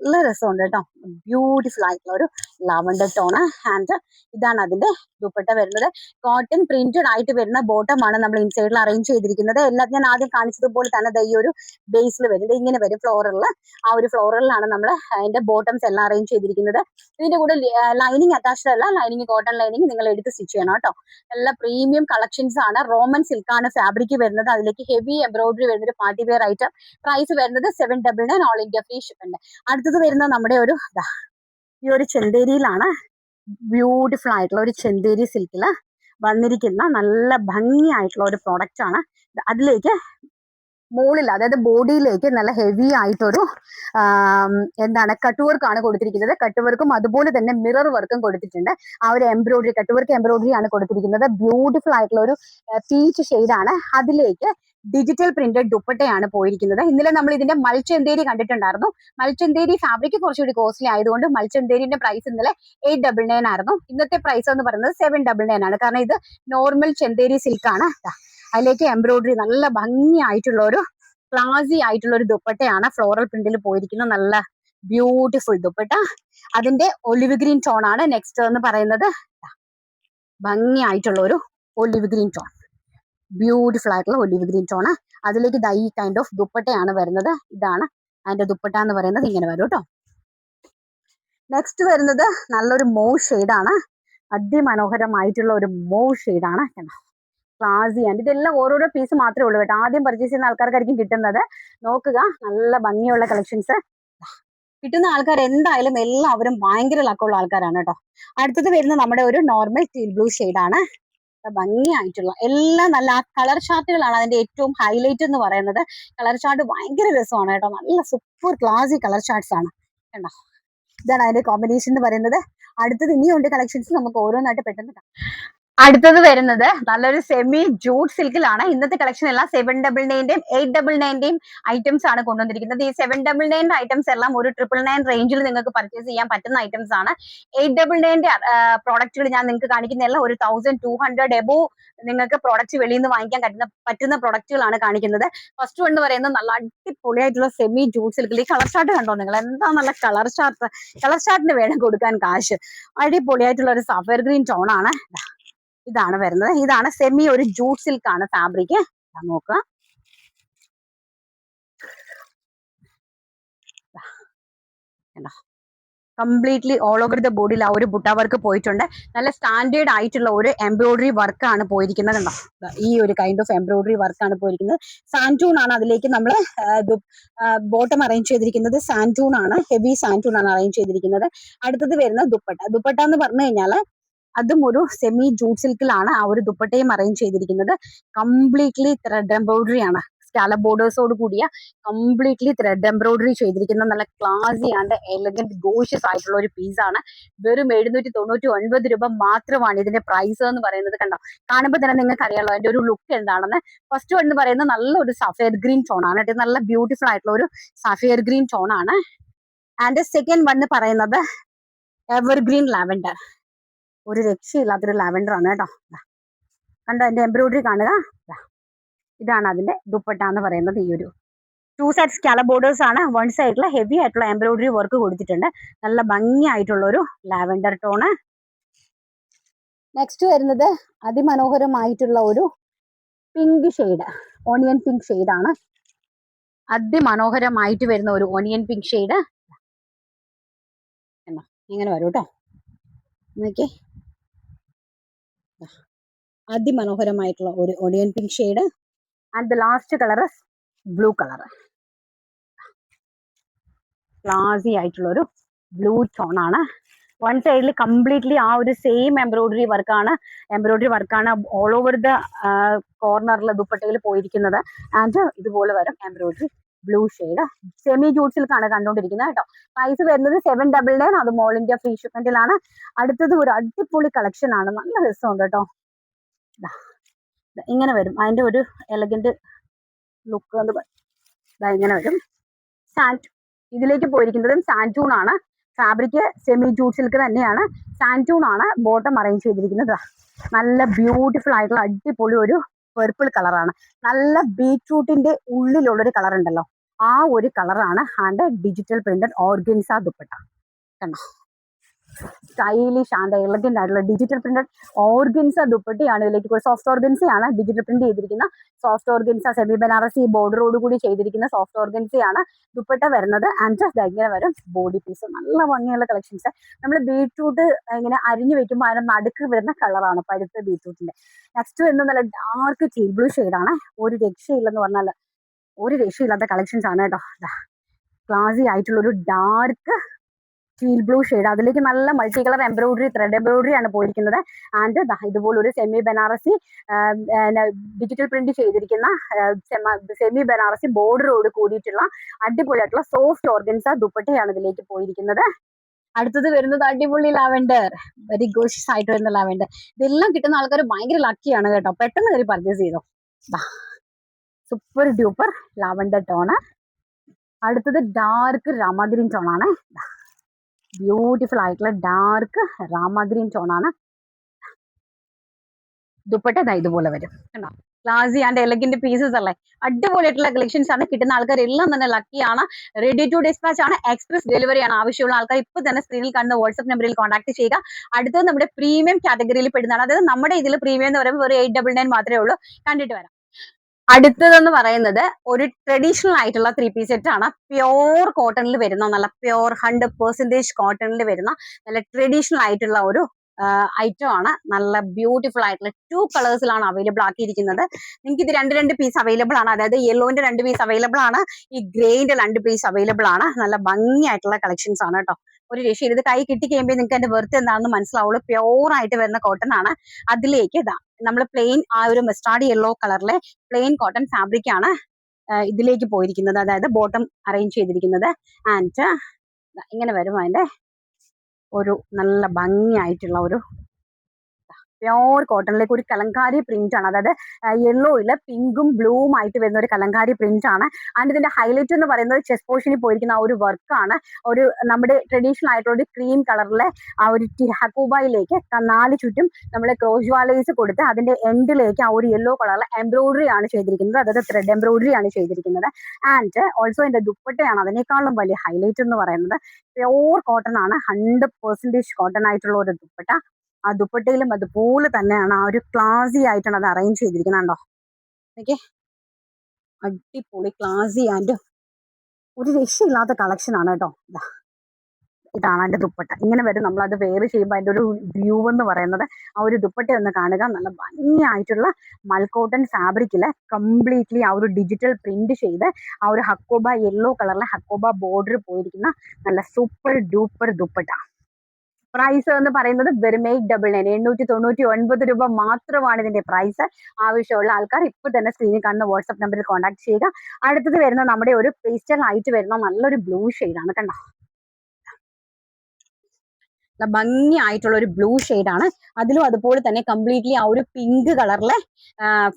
നല്ല രസമുണ്ട് കേട്ടോ. ബ്യൂട്ടിഫുൾ ആയിട്ടുള്ള ഒരു ലാവൻഡർ ടോണ് ആൻഡ് ഇതാണ് അതിന്റെ ദുപ്പട്ട വരുന്നത്. കോട്ടൺ പ്രിന്റഡ് ആയിട്ട് വരുന്ന ബോട്ടം ആണ് നമ്മൾ ഇൻസൈഡിൽ അറേഞ്ച് ചെയ്തിരിക്കുന്നത്. എല്ലാം ഞാൻ ആദ്യം കാണിച്ചതുപോലെ തന്നെ ദൈ ഈ ഒരു ബേസിൽ വരുന്നത്. ഇങ്ങനെ വരും ഫ്ലോറലിൽ ആ ഒരു ഫ്ലോറലിലാണ് നമ്മൾ അതിന്റെ ബോട്ടംസ് എല്ലാം അറേഞ്ച് ചെയ്തിരിക്കുന്നത്. ഇതിന്റെ കൂടെ ലൈനിങ് അറ്റാച്ച്ഡ് അല്ല. ലൈനിങ് കോട്ടൺ ലൈനിങ് നിങ്ങൾ എടുത്ത് സ്റ്റിച്ച് ചെയ്യണം കേട്ടോ. നല്ല പ്രീമിയം കളക്ഷൻസ് ആണ്. റോമൻ സിൽക്ക് ആണ് ഫാബ്രിക് വരുന്നത്. അതിലേക്ക് ഹെവി എംബ്രോയിഡറി വരുന്ന ഒരു പാർട്ടി വെയർ ഐറ്റം പ്രൈസ് വരുന്നത് seven double nine all India free ship ഷിപ്പിന്റെ അടുത്തത് വരുന്നത് നമ്മുടെ ഒരു ഈ ഒരു ചെന്തേരിയിലാണ് ബ്യൂട്ടിഫുൾ ആയിട്ടുള്ള ഒരു ചെന്തേരി സിൽക്കിൽ വന്നിരിക്കുന്ന നല്ല ഭംഗിയായിട്ടുള്ള ഒരു പ്രോഡക്റ്റ് ആണ്. അതിലേക്ക് മുകളിൽ അതായത് ബോഡിയിലേക്ക് നല്ല ഹെവി ആയിട്ടൊരു എന്താണ് കട്ട് വർക്ക് ആണ് കൊടുത്തിരിക്കുന്നത്. കട്ട് വർക്കും അതുപോലെ തന്നെ മിറർ വർക്കും കൊടുത്തിട്ടുണ്ട്. ആ ഒരു എംബ്രോയിഡറി കട്ട് വർക്ക് എംബ്രോയിഡറി ആണ് കൊടുത്തിരിക്കുന്നത്. ബ്യൂട്ടിഫുൾ ആയിട്ടുള്ള ഒരു പീച്ച് ആണ്. അതിലേക്ക് ഡിജിറ്റൽ പ്രിന്റഡ് ദുപ്പട്ടയാണ് പോയിരിക്കുന്നത്. ഇന്നലെ നമ്മൾ ഇതിന്റെ മൽച്ചന്തേരി കണ്ടിട്ടുണ്ടായിരുന്നു. മൽച്ചന്തേരി ഫാബ്രിക് കുറച്ചുകൂടി കോസ്റ്റ്ലി ആയതുകൊണ്ട് മൽച്ചന്തേരിന്റെ പ്രൈസ് ഇന്നലെ എയ്റ്റ് ഡബിൾ നയൻ ആയിരുന്നു. ഇന്നത്തെ പ്രൈസ് എന്ന് പറയുന്നത് സെവൻ ഡബിൾ നയൻ ആണ്. കാരണം ഇത് നോർമൽ ചെന്തേരി സിൽക്ക് ആണ്. ദാ, അതിലേക്ക് എംബ്രോയിഡറി നല്ല ഭംഗിയായിട്ടുള്ള ഒരു ക്ലാസി ആയിട്ടുള്ള ഒരു ദുപ്പട്ടയാണ് ഫ്ലോറൽ പ്രിന്റിൽ പോയിരിക്കുന്ന നല്ല ബ്യൂട്ടിഫുൾ ദുപ്പട്ട. അതിന്റെ ഒലിവ് ഗ്രീൻ ടോൺ ആണ് നെക്സ്റ്റ് എന്ന് പറയുന്നത്. ഭംഗിയായിട്ടുള്ള ഒരു ഒലിവ് ഗ്രീൻ ടോൺ ബ്യൂട്ടിഫുൾ ആയിട്ടുള്ള ഒലിവ് ഗ്രീൻ ടോൺ അതിലേക്ക് ദൈ കൈൻഡ് ഓഫ് ദുപ്പട്ടയാണ് വരുന്നത്. ഇതാണ് അതിന്റെ ദുപ്പട്ട എന്ന് പറയുന്നത്. ഇങ്ങനെ വരും കേട്ടോ നെക്സ്റ്റ് വരുന്നത് നല്ലൊരു മോ ആണ്. അതിമനോഹരമായിട്ടുള്ള ഒരു മോ ആണ് കേട്ടോ. ക്ലാസി ആൻഡ് ഇതെല്ലാം ഓരോരോ പീസ് മാത്രമേ ഉള്ളൂ കേട്ടോ. ആദ്യം പർച്ചേസ് ചെയ്യുന്ന ആൾക്കാർക്കായിരിക്കും കിട്ടുന്നത്. നോക്കുക. നല്ല ഭംഗിയുള്ള കളക്ഷൻസ് കിട്ടുന്ന ആൾക്കാർ എന്തായാലും എല്ലാവരും ഭയങ്കര ലക്കുള്ള ആൾക്കാരാണ് കേട്ടോ. അടുത്തത് വരുന്നത് നമ്മുടെ ഒരു നോർമൽ ടീൽ ബ്ലൂ ആണ്. ഭംഗിയായിട്ടുള്ള എല്ലാം നല്ല ആ കളർ ചാർട്ടുകളാണ് അതിന്റെ ഏറ്റവും ഹൈലൈറ്റ് എന്ന് പറയുന്നത്. കളർ ചാർട്ട് ഭയങ്കര രസമാണ് കേട്ടോ. നല്ല സൂപ്പർ ക്ലാസി കളർ ചാർട്ട്സ് ആണ് കണ്ടോ ഇതാണ് അതിന്റെ കോമ്പിനേഷൻ എന്ന് പറയുന്നത്. അടുത്തത് ഇനിയുണ്ട് കളക്ഷൻസ് നമുക്ക് ഓരോന്നായിട്ട് പെട്ടെന്ന്. അടുത്തത് വരുന്നത് നല്ലൊരു സെമി ജൂട്ട് സിൽക്കിലാണ് ഇന്നത്തെ കളക്ഷൻ എല്ലാം സെവൻ ഡബിൾ നയന്റെയും എയ്റ്റ് ഡബിൾ നയന്റെയും ഐറ്റംസ് ആണ് കൊണ്ടുവന്നിരിക്കുന്നത്. ഈ സെവൻ ഡബിൾ നയൻ ഐറ്റംസ് എല്ലാം ഒരു ട്രിപ്പിൾ നയൻ റേഞ്ചിൽ നിങ്ങൾക്ക് പർച്ചേസ് ചെയ്യാൻ പറ്റുന്ന ഐറ്റംസ് ആണ്. എയ്റ്റ് ഡബിൾ നയന്റെ പ്രോഡക്റ്റുകൾ ഞാൻ നിങ്ങൾക്ക് കാണിക്കുന്ന എല്ലാം ഒരു തൗസൻഡ് ടു ഹൺഡ്രഡ് എബോ നിങ്ങൾക്ക് പ്രോഡക്റ്റ് വെളിയിൽ നിന്ന് വാങ്ങിക്കാൻ പറ്റുന്ന പറ്റുന്ന പ്രോഡക്റ്റുകളാണ് കാണിക്കുന്നത്. ഫസ്റ്റ് വൺ എന്ന് പറയുന്നത് നല്ല അടിപൊളിയായിട്ടുള്ള സെമി ജൂട്ട് സിൽക്കിൽ ഈ കളർ ഷാർട്ട് കണ്ടോ നിങ്ങൾ? എന്താ നല്ല കളർ ഷാർട്ട് കളർ ഷാർട്ടിന് വേണം കൊടുക്കാൻ കാശ്. അടിപൊളിയായിട്ടുള്ള ഒരു സഫർ ഗ്രീൻ ടോൺ ആണ്. ഇതാണ് വരുന്നത്. ഇതാണ് സെമി ഒരു ജൂട്ട് സിൽക്ക് ആണ് ഫാബ്രിക് നോക്കുക. കംപ്ലീറ്റ്ലി ഓൾ ഓവർ ദ ബോഡിയിൽ ആ ഒരു ബുട്ട വർക്ക് പോയിട്ടുണ്ട്. നല്ല സ്റ്റാൻഡേർഡ് ആയിട്ടുള്ള ഒരു എംബ്രോയിഡറി വർക്കാണ് പോയിരിക്കുന്നത് കണ്ടോ? ഈ ഒരു കൈൻഡ് ഓഫ് എംബ്രോയിഡറി വർക്കാണ് പോയിരിക്കുന്നത്. സാന്റൂൺ ആണ് അതിലേക്ക് നമ്മൾ ബോട്ടം അറേഞ്ച് ചെയ്തിരിക്കുന്നത്. സാന്റൂൺ ആണ് ഹെവി സാന്റൂൺ ആണ് അറേഞ്ച് ചെയ്തിരിക്കുന്നത്. അടുത്തത് വരുന്ന ദുപ്പട്ട. ദുപ്പട്ട എന്ന് പറഞ്ഞു കഴിഞ്ഞാൽ അതും ഒരു സെമി ജൂട്ട് സിൽക്കിലാണ് ആ ഒരു ദുപ്പട്ടയും അറേഞ്ച് ചെയ്തിരിക്കുന്നത്. കംപ്ലീറ്റ്ലി ത്രെഡ് എംബ്രോയിഡറി ആണ്. സ്കാല ബോർഡേഴ്സോട് കൂടിയ കംപ്ലീറ്റ്ലി ത്രെഡ് എംബ്രോയിഡറി ചെയ്തിരിക്കുന്ന നല്ല ക്ലാസി ആൻഡ് എലഗന്റ് ഗോഷ്യസ് ആയിട്ടുള്ള ഒരു പീസാണ് വെറും എഴുന്നൂറ്റി തൊണ്ണൂറ്റി ഒൻപത് രൂപ മാത്രമാണ് ഇതിന്റെ പ്രൈസ് എന്ന് പറയുന്നത് കണ്ടോ? കാണുമ്പോൾ തന്നെ നിങ്ങൾക്ക് അറിയാലോ അതിന്റെ ഒരു ലുക്ക് എന്താണെന്ന്. ഫസ്റ്റ് വൺ എന്ന് പറയുന്നത് നല്ലൊരു സഫയർ ഗ്രീൻ ടോൺ ആണ്. കേട്ടോ. നല്ല ബ്യൂട്ടിഫുൾ ആയിട്ടുള്ള ഒരു സഫയർ ഗ്രീൻ ടോൺ ആണ്. ആൻഡ് സെക്കൻഡ് വൺ പറയുന്നത് എവർഗ്രീൻ ലാവൻഡർ ഒരു രക്ഷയില്ലാത്തൊരു ലാവൻഡർ ആണ് കേട്ടോ കണ്ടോ അതിന്റെ എംബ്രോയിഡറി കാണുക? ഇതാണ് അതിന്റെ ദുപ്പട്ട എന്ന് പറയുന്നത് ഈ ഒരു ടു സൈഡ് സ്കാല ബോർഡേഴ്സ് ആണ് വൺ സൈഡിൽ ഹെവി ആയിട്ടുള്ള എംബ്രോയിഡറി വർക്ക് കൊടുത്തിട്ടുണ്ട്. നല്ല ഭംഗിയായിട്ടുള്ള ഒരു ലാവൻഡർ ടോണ് നെക്സ്റ്റ് വരുന്നത് അതിമനോഹരമായിട്ടുള്ള ഒരു pink shade onion pink shade ആണ്. അതിമനോഹരമായിട്ട് വരുന്ന ഒരു ഓണിയൻ പിങ്ക് ഷെയ്ഡ് ഇങ്ങനെ വരും കേട്ടോ നോക്കിയേ. ദാ. അതിമനോഹരമായിട്ടുള്ള ഒരു onion pink shade and the last colour blue colour classy ആയിട്ടുള്ള ഒരു ബ്ലൂ ടോൺ ആണ്. വൺ സൈഡിൽ കംപ്ലീറ്റ്ലി ആ ഒരു സെയിം എംബ്രോയിഡറി വർക്കാണ് എംബ്രോയിഡറി വർക്കാണ് ഓൾ ഓവർ ദ കോർണറിൽ ദുപ്പട്ടയിൽ പോയിരിക്കുന്നത്. ആൻഡ് ഇതുപോലെ വരും embroidery blue shade semi jute സിൽക്കാണ് കണ്ടുകൊണ്ടിരിക്കുന്നത് കേട്ടോ. പ്രൈസ് വരുന്നത് സെവൻ ഡബിൾ നയൻ അത് മോൾ ഇന്ത്യ ഫ്രീ ഷിപ്മെന്റിലാണ് അടുത്തത് ഒരു അടിപൊളി കളക്ഷൻ ആണ്. നല്ല രസമുണ്ട് കേട്ടോ. ഇങ്ങനെ വരും. അതിന്റെ ഒരു എലഗന്റ് ലുക്ക് എന്ന് ദാ ഇങ്ങനെ വരും. സാൻഡ് ഇതിലേക്ക് പോയിരിക്കുന്നതും സാന്റൂൺ ആണ്. ഫാബ്രിക് സെമി ജൂട്ട് സിൽക്ക് തന്നെയാണ്. സാന്റൂൺ ആണ് ബോട്ടം അറേഞ്ച് ചെയ്തിരിക്കുന്നത്. നല്ല ബ്യൂട്ടിഫുൾ ആയിട്ടുള്ള അടിപൊളി ഒരു പെർപ്പിൾ കളറാണ് നല്ല ബീറ്റ്റൂട്ടിന്റെ ഉള്ളിലുള്ളൊരു കളർ ഉണ്ടല്ലോ. ആ ഒരു കളറാണ് and digital printed organza dupatta. കണ്ടോ? സ്റ്റൈലിഷ് ആൻഡ് എലഗന്റ് ആയിട്ടുള്ള ഡിജിറ്റൽ പ്രിന്റഡ് ഓർഗൻസ ദുപ്പട്ടിയാണ് ഇതിലേക്ക് സോഫ്റ്റ് ഓർഗൻസയാണ് ഡിജിറ്റൽ പ്രിന്റ് ചെയ്തിരിക്കുന്ന സോഫ്റ്റ് ഓർഗൻസ സെമി ബനാറസി ബോർഡറോട് കൂടി ചെയ്തിരിക്കുന്ന സോഫ്റ്റ് ഓർഗൻസയാണ് ദുപ്പട്ട വരുന്നത്. ആൻഡ് ഇങ്ങനെ വരും ബോഡി പീസ് നല്ല ഭംഗിയുള്ള കളക്ഷൻസ് നമ്മൾ ബീട്രൂട്ട് ഇങ്ങനെ അരിഞ്ഞു വെക്കുമ്പോൾ അതിന് നടുക്ക് വരുന്ന കളറാണ് പഴുത്ത ബീട്രൂട്ടിന്റെ നെക്സ്റ്റ് വരുന്നത് നല്ല ഡാർക്ക് ടീ ബ്ലൂ ഷെയ്ഡാണ് ഒരു രക്ഷയില്ലെന്ന് പറഞ്ഞാൽ ഒരു രക്ഷയില്ലാത്ത കളക്ഷൻസ് ആണ് കേട്ടോ. ക്ലാസി ആയിട്ടുള്ള ഒരു ഡാർക്ക് ടീൽ ബ്ലൂ ഷെയ്ഡ് അതിലേക്ക് നല്ല multi colour embroidery thread embroidery ആണ് പോയിരിക്കുന്നത്. ആൻഡ് ഇതുപോലെ ഒരു സെമി ബനാറസി ഡിജിറ്റൽ പ്രിന്റ് ചെയ്തിരിക്കുന്ന സെമി ബനാറസി ബോർഡറോട് കൂടിയിട്ടുള്ള അടിപൊളിയായിട്ടുള്ള സോഫ്റ്റ് ഓർഗൻസ ദുപ്പട്ടയാണ് ഇതിലേക്ക് പോയിരിക്കുന്നത്. അടുത്തത് വരുന്നത് അടിപൊളി ലാവൻഡർ. വെരി ഗോഷ്യസ് ആയിട്ട് വരുന്ന ലാവൻഡർ. ഇതെല്ലാം കിട്ടുന്ന ആൾക്കാർ ഭയങ്കര ലക്കിയാണ് കേട്ടോ. പെട്ടെന്ന് കയറി പർച്ചേസ് ചെയ്തോ. സൂപ്പർ ഡ്യൂപ്പർ ലാവൻഡർ ടോണ് അടുത്തത് ഡാർക്ക് രാമഗ്രീൻ ടോണാണ് ബ്യൂട്ടിഫുൾ ആയിട്ടുള്ള ഡാർക്ക് റാമ ഗ്രീൻ ടോണാണ് ദുപ്പട്ട ഇതാ ഇതുപോലെ വരും. കണ്ടോ? ക്ലാസി ആൻഡ് എലഗന്റ് പീസസ് അല്ലേ? അടിപൊളിയായിട്ടുള്ള കളക്ഷൻസ് ആണ്. കിട്ടുന്ന ആൾക്കാർ എല്ലാം തന്നെ ലക്കി ആണ്. റെഡി ടു ഡിസ്പാച്ച് ആണ്. എക്സ്പ്രസ് ഡെലിവറി ആണ് ആവശ്യമുള്ള ആൾക്കാർ. ഇപ്പൊ തന്നെ സ്ക്രീനിൽ കാണുന്ന വാട്സ്ആപ്പ് നമ്പറിൽ കോൺടാക്ട് ചെയ്യുക. അടുത്തത് നമ്മുടെ പ്രീമിയം കാറ്റഗറിയിൽ പെടുന്നതാണ്. അതായത് നമ്മുടെ ഇതിൽ പ്രീമിയം എന്ന് പറയുമ്പോൾ ഒരു എയ്റ്റ് ഡബിൾ നയൻ മാത്രമേ ഉള്ളൂ. കണ്ടിട്ട് വരാം. അടുത്തതെന്ന് പറയുന്നത് ഒരു ട്രഡീഷണൽ ആയിട്ടുള്ള ത്രീ പീസ് സെറ്റ് ആണ്. പ്യോർ കോട്ടണിൽ വരുന്ന നല്ല പ്യോർ ഹൺഡ്രഡ് പെർസെന്റേജ് കോട്ടണിൽ വരുന്ന നല്ല ട്രഡീഷണൽ ആയിട്ടുള്ള ഒരു ഐറ്റം ആണ്. നല്ല ബ്യൂട്ടിഫുൾ ആയിട്ടുള്ള ടു കളേഴ്സിലാണ് അവൈലബിൾ ആക്കിയിരിക്കുന്നത്. നിങ്ങൾക്ക് ഇത് രണ്ട് രണ്ട് പീസ് അവൈലബിൾ ആണ്. അതായത് യെല്ലോന്റെ രണ്ട് പീസ് അവൈലബിൾ ആണ്. ഈ ഗ്രേന്റെ രണ്ട് പീസ് അവൈലബിൾ ആണ്. നല്ല ഭംഗിയായിട്ടുള്ള കളക്ഷൻസ് ആണ് കേട്ടോ ഒരു രക്ഷ ഇത് കൈ കിട്ടി കഴിയുമ്പോൾ നിങ്ങൾക്ക് അതിന്റെ വെറുതെ എന്താണെന്ന് മനസ്സിലാവുള്ളൂ. പ്യോർ ആയിട്ട് വരുന്ന കോട്ടൺ ആണ്. അതിലേക്ക് ഇതാ നമ്മൾ പ്ലെയിൻ ആ ഒരു മസ്റ്റാർഡ് യെല്ലോ കളറിലെ പ്ലെയിൻ കോട്ടൺ ഫാബ്രിക് ആണ് ഇതിലേക്ക് പോയിരിക്കുന്നത്. അതായത് ബോട്ടം അറേഞ്ച് ചെയ്തിരിക്കുന്നത്. ആൻഡ് ഇങ്ങനെ വരും അതിന്റെ ഒരു നല്ല ഭംഗിയായിട്ടുള്ള ഒരു പ്യോർ കോട്ടണിലേക്ക് ഒരു കലങ്കാരി പ്രിന്റ് ആണ്. അതായത് യെല്ലോയിൽ പിങ്കും ബ്ലൂവും ആയിട്ട് വരുന്ന ഒരു കലങ്കാരി പ്രിന്റ് ആണ്. ആൻഡ് ഇതിന്റെ ഹൈലൈറ്റ് എന്ന് പറയുന്നത് ചെസ് പോഷനിൽ പോയിരിക്കുന്ന ആ ഒരു വർക്കാണ് ഒരു നമ്മുടെ ട്രഡീഷണൽ ആയിട്ടുള്ള ഒരു ക്രീം കളറിലെ ആ ഒരു ഹക്കൂബയിലേക്ക് നാല് ചുറ്റും നമ്മൾ ക്രോസ് വാലേസ് കൊടുത്ത് അതിന്റെ എൻഡിലേക്ക് ആ ഒരു യെല്ലോ കളറിലെ എംബ്രോയിഡറി ആണ് ചെയ്തിരിക്കുന്നത്. അതായത് ത്രെഡ് എംബ്രോയിഡറി ആണ് ചെയ്തിരിക്കുന്നത്. ആൻഡ് ഓൾസോ എന്റെ ദുപ്പട്ടയാണ് അതിനേക്കാളും വലിയ ഹൈലൈറ്റ് എന്ന് പറയുന്നത്. പ്യോർ കോട്ടൺ ആണ് ഹൺഡ്രഡ് പെർസെന്റേജ് കോട്ടൺ ആയിട്ടുള്ള ഒരു ദുപ്പട്ട. ആ ദുപ്പട്ടയിലും അതുപോലെ തന്നെയാണ് ആ ഒരു ക്ലാസി ആയിട്ടാണ് അത് അറേഞ്ച് ചെയ്തിരിക്കുന്നത് കണ്ടോ? ഓക്കെ അടിപൊളി ക്ലാസി ആൻഡ് ഒരു രക്ഷയില്ലാത്ത കളക്ഷൻ ആണ് കേട്ടോ. ദാ. ഇതാണ് അതിന്റെ ദുപ്പട്ട. ഇങ്ങനെ വരും. നമ്മൾ അത് വെയർ ചെയ്യുമ്പോൾ അതിന്റെ ഒരു വ്യൂ എന്ന് പറയുന്നത് ആ ഒരു ദുപ്പട്ട ഒന്ന് കാണുക. നല്ല ഭംഗിയായിട്ടുള്ള മൽക്കോട്ടൺ ഫാബ്രിക്കിൽ കംപ്ലീറ്റ്ലി ആ ഒരു ഡിജിറ്റൽ പ്രിന്റ് ചെയ്ത് ആ ഒരു ഹക്കോബ യെല്ലോ കളറിലെ ഹക്കോബ ബോർഡർ പോയിരിക്കുന്ന നല്ല സൂപ്പർ ഡൂപ്പർ ദുപ്പട്ട. പ്രൈസ് എന്ന് പറയുന്നത് വെറും എയ്റ്റ് ഡബിൾ നയൻ എണ്ണൂറ്റി തൊണ്ണൂറ്റി ഒൻപത് രൂപ മാത്രമാണ് ഇതിന്റെ പ്രൈസ് ആവശ്യമുള്ള ആൾക്കാർ ഇപ്പൊ തന്നെ സ്ക്രീനിൽ കാണുന്ന വാട്സ്ആപ്പ് നമ്പറിൽ കോൺടാക്ട് ചെയ്യുക. അടുത്തത് വരുന്ന നമ്മുടെ ഒരു പേസ്റ്റൽ ആയിട്ട് വരുന്ന നല്ലൊരു ബ്ലൂ ആണ് കണ്ടോ? ഭംഗിയായിട്ടുള്ള ഒരു ബ്ലൂ ആണ്. അതിലും അതുപോലെ തന്നെ കംപ്ലീറ്റ്ലി ആ ഒരു പിങ്ക് കളറിലെ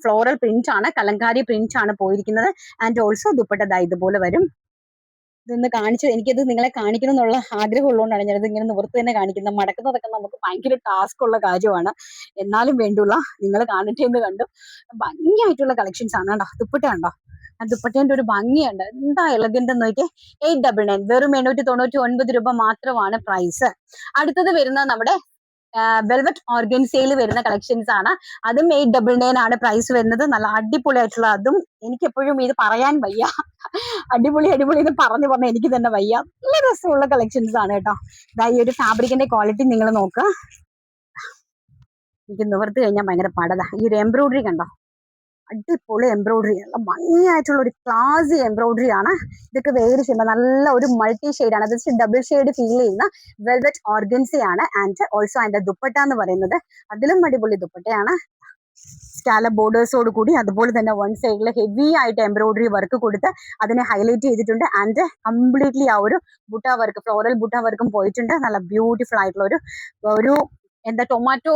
ഫ്ലോറൽ പ്രിന്റ് ആണ് കലങ്കാരി പ്രിന്റ് ആണ് പോയിരിക്കുന്നത്. ആൻഡ് ഓൾസോ ദുപ്പട്ട ഇതുപോലെ വരും. ഇതൊന്ന് കാണിച്ചു എനിക്കത് നിങ്ങളെ കാണിക്കണം എന്നുള്ള ആഗ്രഹം ഉള്ളതുകൊണ്ടാണ് ഞാനത് ഇങ്ങനെ നിവർത്ത് തന്നെ കാണിക്കുന്നത്. മടക്കുന്നതൊക്കെ നമുക്ക് ഭയങ്കര ടാസ്ക് ഉള്ള കാര്യമാണ്. എന്നാലും വേണ്ടുള്ള നിങ്ങൾ കാണട്ടെ എന്ന് കണ്ടു. ഭംഗിയായിട്ടുള്ള കളക്ഷൻസ് ആണ് കേട്ടോ ദുപ്പട്ട ഉണ്ടോ ആ ദുപ്പട്ടേന്റെ ഒരു ഭംഗിയുണ്ട്. എന്താ എലഗന്റ് എന്ന് നോക്കിയാൽ എയ്റ്റ് ഡബിൾ നയൻ വെറും എണ്ണൂറ്റി തൊണ്ണൂറ്റി ഒൻപത് രൂപ മാത്രമാണ് പ്രൈസ് അടുത്തത് വരുന്നത് നമ്മുടെ വെൽവെറ്റ് ഓർഗൻസയിൽ വരുന്ന കളക്ഷൻസ് ആണ്. അതും എയ്റ്റ് ഡബിൾ നയൻ ആണ് പ്രൈസ് വരുന്നത്. നല്ല അടിപൊളിയായിട്ടുള്ള അതും എനിക്ക് എപ്പോഴും ഇത് പറയാൻ വയ്യ. അടിപൊളി അടിപൊളി എന്ന് പറഞ്ഞു പറഞ്ഞാൽ എനിക്ക് തന്നെ വയ്യ. നല്ല രസമുള്ള കളക്ഷൻസ് ആണ് കേട്ടോ. ഇതാ ഈ ഒരു ഫാബ്രിക്കിന്റെ ക്വാളിറ്റി നിങ്ങൾ നോക്കുക എനിക്ക് നിവർത്തി കഴിഞ്ഞാൽ ഭയങ്കര പാടതാ. ഈ ഒരു എംബ്രോയിഡറി കണ്ടോ? അടിപൊളി എംബ്രോയിഡറി നല്ല ഭംഗിയായിട്ടുള്ള ഒരു ക്ലാസി എംബ്രോയിഡറി ആണ്. ഇതൊക്കെ വേറെ ചെയ്യുമ്പോൾ നല്ല ഒരു മൾട്ടി ആണ്. അത് ഡബിൾ ഷെയ്ഡ് ഫീൽ ചെയ്യുന്ന വെൽവെറ്റ് ഓർഗൻസി ആണ്. ആൻഡ് ഓൾസോ അതിന്റെ ദുപ്പട്ട എന്ന് പറയുന്നത് അതിലും അടിപൊളി ദുപ്പട്ടയാണ്. സ്റ്റാല ബോർഡേഴ്സോട് കൂടി അതുപോലെ തന്നെ വൺ സൈഡിൽ ഹെവി ആയിട്ട് എംബ്രോയിഡറി വർക്ക് കൊടുത്ത് അതിനെ ഹൈലൈറ്റ് ചെയ്തിട്ടുണ്ട്. ആൻഡ് കംപ്ലീറ്റ്ലി ആ ഒരു ബുട്ട വർക്ക് ഫ്ലോറൽ ബുട്ട വർക്കും പോയിട്ടുണ്ട്. നല്ല ബ്യൂട്ടിഫുൾ ആയിട്ടുള്ള ഒരു ഒരു എന്താ ടൊമാറ്റോ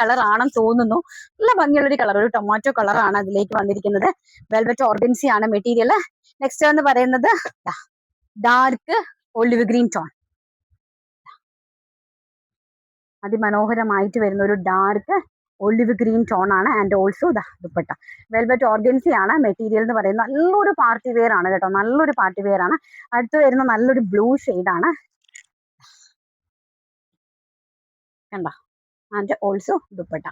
കളർ ആണെന്ന് തോന്നുന്നു. നല്ല ഭംഗിയുള്ള ഒരു കളർ ഒരു ടൊമാറ്റോ കളറാണ് അതിലേക്ക് വന്നിരിക്കുന്നത്. വെൽവെറ്റ് ഓർഗൻസി ആണ് മെറ്റീരിയൽ നെക്സ്റ്റ് എന്ന് പറയുന്നത് ഡാർക്ക് ഒലിവ് ഗ്രീൻ ടോൺ അതിമനോഹരമായിട്ട് വരുന്ന ഒരു ഡാർക്ക് ഒലിവ് ഗ്രീൻ ടോൺ ആണ് and also the dupatta. Velvet organza ആണ് മെറ്റീരിയൽ എന്ന് പറയുന്നത്. നല്ലൊരു പാർട്ടി വെയർ ആണ് കേട്ടോ. നല്ലൊരു പാർട്ടി വെയർ ആണ്. അടുത്ത് വരുന്ന നല്ലൊരു ബ്ലൂ ആണ്. കണ്ടോ? And also dupatta.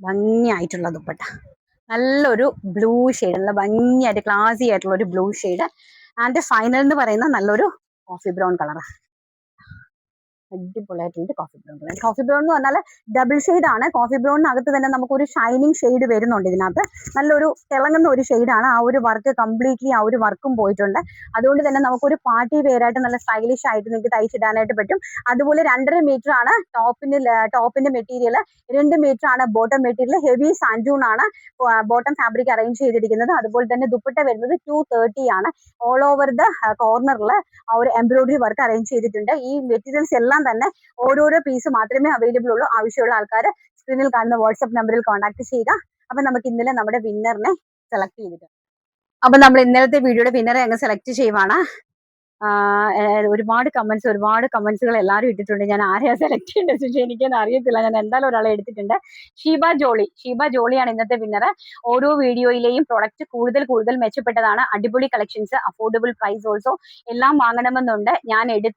ഭംഗിയായിട്ടുള്ള ദുപ്പട്ട. നല്ലൊരു ബ്ലൂ ഷെയ്ഡ് നല്ല ഭംഗിയായിട്ട് ക്ലാസി ആയിട്ടുള്ള ഒരു ബ്ലൂ ഷെയ്ഡ് ആൻഡ് ഫൈനൽ എന്ന് പറയുന്ന നല്ലൊരു കോഫി ബ്രൗൺ കളർ അടിപൊളിയായിട്ടുണ്ട് കോഫി ബ്രൗൺ കോഫി ബ്രൗൺ എന്ന് പറഞ്ഞാൽ ഡബിൾ ആണ്. കോഫി ബ്രൗണിനകത്ത് തന്നെ നമുക്ക് ഒരു ഷൈനിങ് ഷെയ്ഡ് വരുന്നുണ്ട് ഇതിനകത്ത്. നല്ലൊരു തിളങ്ങുന്ന ഒരു ഷെയ്ഡാണ് ആ ഒരു വർക്ക് കംപ്ലീറ്റ്ലി ആ ഒരു വർക്കും പോയിട്ടുണ്ട്. അതുകൊണ്ട് തന്നെ നമുക്കൊരു പാർട്ടി വെയറായിട്ട് നല്ല സ്റ്റൈലിഷ് ആയിട്ട് നിങ്ങൾക്ക് തയ്ച്ചിടാനായിട്ട് പറ്റും. അതുപോലെ രണ്ടര മീറ്റർ ആണ് ടോപ്പിന് ടോപ്പിന്റെ മെറ്റീരിയൽ രണ്ട് മീറ്റർ ആണ് ബോട്ടം മെറ്റീരിയൽ ഹെവി സാൻഡൂൺ ആണ് ബോട്ടം ഫാബ്രിക് അറേഞ്ച് ചെയ്തിരിക്കുന്നത്. അതുപോലെ തന്നെ ദുപ്പട്ട വരുന്നത് ടു തേർട്ടി ആണ്. ഓൾ ഓവർ ദ കോർണറിൽ ആ ഒരു എംബ്രോയിഡറി വർക്ക് അറേഞ്ച് ചെയ്തിട്ടുണ്ട്. ഈ മെറ്റീരിയൽസ് എല്ലാം തന്നെ ഓരോരോ പീസ് മാത്രമേ അവൈലബിൾ ഉള്ളൂ. ആവശ്യമുള്ള ആൾക്കാർ സ്ക്രീനിൽ കാണുന്ന വാട്സ്ആപ്പ് നമ്പറിൽ കോൺടാക്ട് ചെയ്യുക. അപ്പൊ നമുക്ക് ഇന്നലെ നമ്മുടെ വിന്നറിനെ സെലക്ട് ചെയ്തിട്ട്. അപ്പൊ നമ്മൾ ഇന്നലത്തെ വീഡിയോയുടെ വിന്നറെ അങ്ങ് സെലക്ട് ചെയ്യുവാണ്. ഒരുപാട് കമന്റ്സ് ഒരുപാട് കമന്റ്സുകൾ എല്ലാവരും ഇട്ടിട്ടുണ്ട്. ഞാൻ ആരെയാ സെലക്ട് ചെയ്യേണ്ടത് പക്ഷേ എനിക്കൊന്നും അറിയത്തില്ല. ഞാൻ എന്തായാലും ഒരാളെ എടുത്തിട്ടുണ്ട്. ഷീബ ജോളി. ഷീബ ജോളിയാണ് ഇന്നത്തെ വിന്നർ ഓരോ വീഡിയോയിലെയും പ്രൊഡക്റ്റ് കൂടുതൽ കൂടുതൽ മെച്ചപ്പെട്ടതാണ്. അടിപൊളി കളക്ഷൻസ് അഫോർഡബിൾ പ്രൈസ് ഓൾസോ എല്ലാം വാങ്ങണമെന്നുണ്ട്. ഞാൻ എടു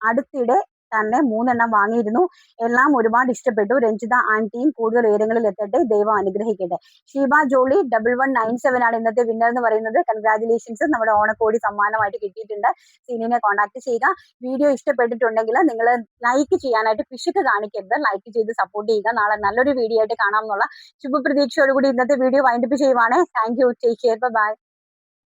അടുത്തിടെ തന്നെ മൂന്നെണ്ണം വാങ്ങിയിരുന്നു. എല്ലാം ഒരുപാട് ഇഷ്ടപ്പെട്ടു. രഞ്ജിത ആന്റിയും കൂടുതൽ ഉയരങ്ങളിൽ എത്തട്ടെ ദൈവം അനുഗ്രഹിക്കട്ടെ. Sheeba Jolly double one nine seven ആണ് ഇന്നത്തെ വിന്നർ എന്ന് പറയുന്നത്. കൺഗ്രാചുലേഷൻസ് നമ്മുടെ ഓണക്കോടി സമ്മാനമായിട്ട് കിട്ടിയിട്ടുണ്ട്. സീനിനെ കോൺടാക്ട് ചെയ്യുക. വീഡിയോ ഇഷ്ടപ്പെട്ടിട്ടുണ്ടെങ്കിൽ നിങ്ങൾ ലൈക്ക് ചെയ്യാനായിട്ട് പിശുക്ക് കാണിക്കരുത്. ലൈക്ക് ചെയ്ത് സപ്പോർട്ട് ചെയ്യുക. നാളെ നല്ലൊരു വീഡിയോ ആയിട്ട് കാണാം എന്നുള്ള ശുഭപ്രതീക്ഷയോടുകൂടി ഇന്നത്തെ video wind up ചെയ്യുവാണേ. Thank you take care bye